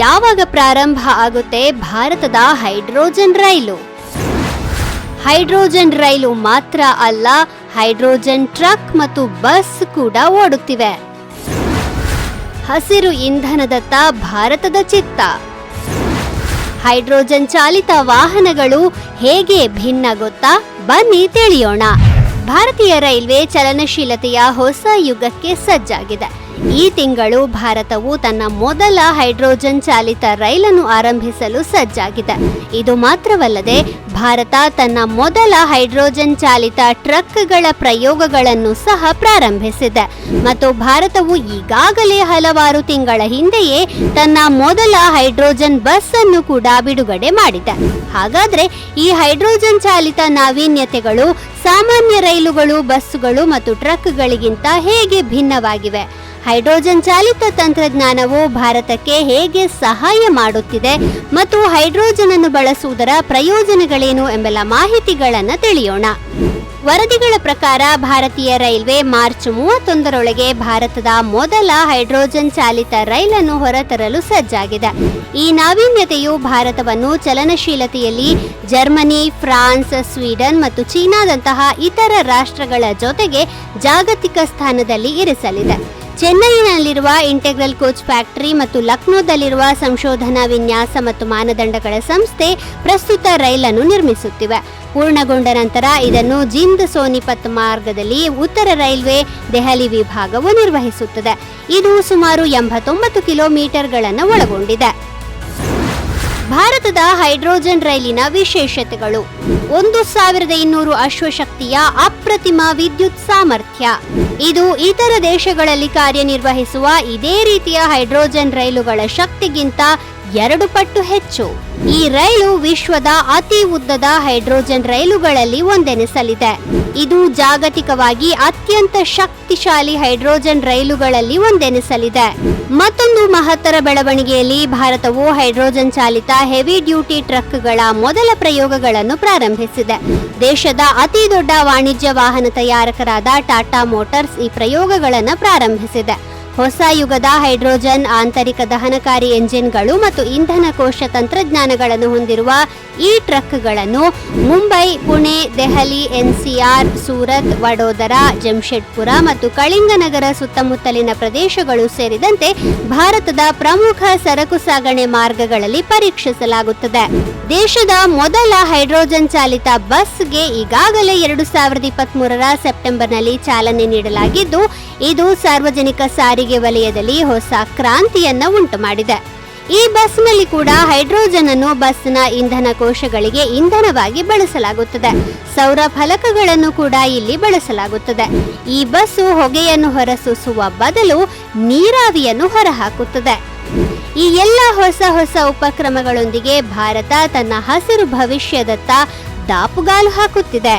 ಯಾವಾಗ ಪ್ರಾರಂಭ ಆಗುತ್ತೆ ಭಾರತದ ಹೈಡ್ರೋಜನ್ ರೈಲು? ಹೈಡ್ರೋಜನ್ ರೈಲು ಮಾತ್ರ ಅಲ್ಲ, ಹೈಡ್ರೋಜನ್ ಟ್ರಕ್ ಮತ್ತು ಬಸ್ ಕೂಡ ಓಡುತ್ತಿವೆ. ಹಸಿರು ಇಂಧನದತ್ತ ಭಾರತದ ಚಿತ್ತ. ಹೈಡ್ರೋಜನ್ ಚಾಲಿತ ವಾಹನಗಳು ಹೇಗೆ ಭಿನ್ನ ಗೊತ್ತಾ? ಬನ್ನಿ ತಿಳಿಯೋಣ. ಭಾರತೀಯ ರೈಲ್ವೆ ಚಲನಶೀಲತೆಯ ಹೊಸ ಯುಗಕ್ಕೆ ಸಜ್ಜಾಗಿದೆ. ಈ ತಿಂಗಳು ಭಾರತವು ತನ್ನ ಮೊದಲ ಹೈಡ್ರೋಜನ್ ಚಾಲಿತ ರೈಲನ್ನು ಆರಂಭಿಸಲು ಸಜ್ಜಾಗಿದೆ. ಇದು ಮಾತ್ರವಲ್ಲದೆ, ಭಾರತ ತನ್ನ ಮೊದಲ ಹೈಡ್ರೋಜನ್ ಚಾಲಿತ ಟ್ರಕ್ಗಳ ಪ್ರಯೋಗಗಳನ್ನು ಸಹ ಪ್ರಾರಂಭಿಸಿದೆ. ಮತ್ತು ಭಾರತವು ಈಗಾಗಲೇ ಹಲವಾರು ತಿಂಗಳ ಹಿಂದೆಯೇ ತನ್ನ ಮೊದಲ ಹೈಡ್ರೋಜನ್ ಬಸ್ ಅನ್ನು ಕೂಡ ಬಿಡುಗಡೆ ಮಾಡಿದೆ. ಹಾಗಾದ್ರೆ ಈ ಹೈಡ್ರೋಜನ್ ಚಾಲಿತ ನಾವೀನ್ಯತೆಗಳು, ಸಾಮಾನ್ಯ ರೈಲುಗಳು, ಬಸ್ಸುಗಳು ಮತ್ತು ಟ್ರಕ್ಗಳಿಗಿಂತ ಹೇಗೆ ಭಿನ್ನವಾಗಿವೆ? ಹೈಡ್ರೋಜನ್ ಚಾಲಿತ ತಂತ್ರಜ್ಞಾನವು ಭಾರತಕ್ಕೆ ಹೇಗೆ ಸಹಾಯ ಮಾಡುತ್ತಿದೆ ಮತ್ತು ಹೈಡ್ರೋಜನ್ ಅನ್ನು ಬಳಸುವುದರ ಪ್ರಯೋಜನಗಳೇನು ಎಂಬೆಲ್ಲ ಮಾಹಿತಿಗಳನ್ನು ತಿಳಿಯೋಣ. ವರದಿಗಳ ಪ್ರಕಾರ ಭಾರತೀಯ ರೈಲ್ವೆ ಮಾರ್ಚ್ ಮೂವತ್ತೊಂದರೊಳಗೆ ಭಾರತದ ಮೊದಲ ಹೈಡ್ರೋಜನ್ ಚಾಲಿತ ರೈಲನ್ನು ಹೊರತರಲು ಸಜ್ಜಾಗಿದೆ. ಈ ನಾವೀನ್ಯತೆಯು ಭಾರತವನ್ನು ಚಲನಶೀಲತೆಯಲ್ಲಿ ಜರ್ಮನಿ, ಫ್ರಾನ್ಸ್, ಸ್ವೀಡನ್ ಮತ್ತು ಚೀನಾದಂತಹ ಇತರ ರಾಷ್ಟ್ರಗಳ ಜೊತೆಗೆ ಜಾಗತಿಕ ಸ್ಥಾನದಲ್ಲಿ ಇರಿಸಲಿದೆ. ಚೆನ್ನೈನಲ್ಲಿರುವ ಇಂಟೆಗ್ರಲ್ ಕೋಚ್ ಫ್ಯಾಕ್ಟರಿ ಮತ್ತು ಲಕ್ನೋದಲ್ಲಿರುವ ಸಂಶೋಧನಾ ವಿನ್ಯಾಸ ಮತ್ತು ಮಾನದಂಡಗಳ ಸಂಸ್ಥೆ ಪ್ರಸ್ತುತ ರೈಲನ್ನು ನಿರ್ಮಿಸುತ್ತಿವೆ. ಪೂರ್ಣಗೊಂಡ ನಂತರ ಇದನ್ನು ಜಿಂದ್ ಸೋನಿಪತ್ ಮಾರ್ಗದಲ್ಲಿ ಉತ್ತರ ರೈಲ್ವೆ ದೆಹಲಿ ವಿಭಾಗವು ನಿರ್ವಹಿಸುತ್ತದೆ. ಇದು ಸುಮಾರು ಎಂಬತ್ತೊಂಬತ್ತು ಕಿಲೋಮೀಟರ್ಗಳನ್ನು ಒಳಗೊಂಡಿದೆ. ಭಾರತದ ಹೈಡ್ರೋಜನ್ ರೈಲಿನ ವಿಶೇಷತೆಗಳು. ಒಂದು ಸಾವಿರದ ಇನ್ನೂರು ಅಶ್ವಶಕ್ತಿಯ ಅಪ್ರತಿಮ ವಿದ್ಯುತ್ ಸಾಮರ್ಥ್ಯ. ಇದು ಇತರ ದೇಶಗಳಲ್ಲಿ ಕಾರ್ಯನಿರ್ವಹಿಸುವ ಇದೇ ರೀತಿಯ ಹೈಡ್ರೋಜನ್ ರೈಲುಗಳ ಶಕ್ತಿಗಿಂತ ಎರಡು ಪಟ್ಟು ಹೆಚ್ಚು. ಈ ರೈಲು ವಿಶ್ವದ ಅತಿ ಉದ್ದದ ಹೈಡ್ರೋಜನ್ ರೈಲುಗಳಲ್ಲಿ ಒಂದೆನಿಸಲಿದೆ. ಇದು ಜಾಗತಿಕವಾಗಿ ಅತ್ಯಂತ ಶಕ್ತಿಶಾಲಿ ಹೈಡ್ರೋಜನ್ ರೈಲುಗಳಲ್ಲಿ ಒಂದೆನಿಸಲಿದೆ. ಮತ್ತೊಂದು ಮಹತ್ತರ ಬೆಳವಣಿಗೆಯಲ್ಲಿ ಭಾರತವು ಹೈಡ್ರೋಜನ್ ಚಾಲಿತ ಹೆವಿ ಡ್ಯೂಟಿ ಟ್ರಕ್ಗಳ ಮೊದಲ ಪ್ರಯೋಗಗಳನ್ನು ಪ್ರಾರಂಭಿಸಿದೆ. ದೇಶದ ಅತಿ ದೊಡ್ಡ ವಾಣಿಜ್ಯ ವಾಹನ ತಯಾರಕರಾದ ಟಾಟಾ ಮೋಟಾರ್ಸ್ ಈ ಪ್ರಯೋಗಗಳನ್ನು ಪ್ರಾರಂಭಿಸಿದೆ. ಹೊಸ ಯುಗದ ಹೈಡ್ರೋಜನ್, ಆಂತರಿಕ ದಹನಕಾರಿ ಎಂಜಿನ್ಗಳು ಮತ್ತು ಇಂಧನ ಕೋಶ ತಂತ್ರಜ್ಞಾನಗಳನ್ನು ಹೊಂದಿರುವ ಈ ಟ್ರಕ್ಗಳನ್ನು ಮುಂಬೈ, ಪುಣೆ, ದೆಹಲಿ, ಎನ್ಸಿಆರ್, ಸೂರತ್, ವಡೋದರಾ, ಜಮ್ಶೆಡ್ಪುರ ಮತ್ತು ಕಳಿಂಗನಗರ ಸುತ್ತಮುತ್ತಲಿನ ಪ್ರದೇಶಗಳು ಸೇರಿದಂತೆ ಭಾರತದ ಪ್ರಮುಖ ಸರಕು ಸಾಗಣೆ ಮಾರ್ಗಗಳಲ್ಲಿ ಪರೀಕ್ಷಿಸಲಾಗುತ್ತದೆ. ದೇಶದ ಮೊದಲ ಹೈಡ್ರೋಜನ್ ಚಾಲಿತ ಬಸ್ಗೆ ಈಗಾಗಲೇ ಎರಡು ಸಾವಿರದ ಸೆಪ್ಟೆಂಬರ್ ಸೆಪ್ಟೆಂಬರ್ನಲ್ಲಿ ಚಾಲನೆ ನೀಡಲಾಗಿದ್ದು, ಇದು ಸಾರ್ವಜನಿಕ ಸಾರಿಗೆ ವಲಯದಲ್ಲಿ ಹೊಸ ಕ್ರಾಂತಿಯನ್ನ ಉಂಟು ಮಾಡಿದೆ ಈ ಬಸ್ನಲ್ಲಿ ಕೂಡ ಹೈಡ್ರೋಜನ್ ಅನ್ನು ಬಸ್ನ ಇಂಧನ ಕೋಶಗಳಿಗೆ ಇಂಧನವಾಗಿ ಬಳಸಲಾಗುತ್ತದೆ. ಸೌರ ಫಲಕಗಳನ್ನು ಕೂಡ ಇಲ್ಲಿ ಬಳಸಲಾಗುತ್ತದೆ. ಈ ಬಸ್ಸು ಹೊಗೆಯನ್ನು ಹೊರಸೂಸುವ ಬದಲು ನೀರಾವಿಯನ್ನು ಹೊರಹಾಕುತ್ತದೆ. ಈ ಎಲ್ಲ ಹೊಸ ಹೊಸ ಉಪಕ್ರಮಗಳೊಂದಿಗೆ ಭಾರತ ತನ್ನ ಹಸಿರು ಭವಿಷ್ಯದತ್ತ ದಾಪುಗಾಲು ಹಾಕುತ್ತಿದೆ.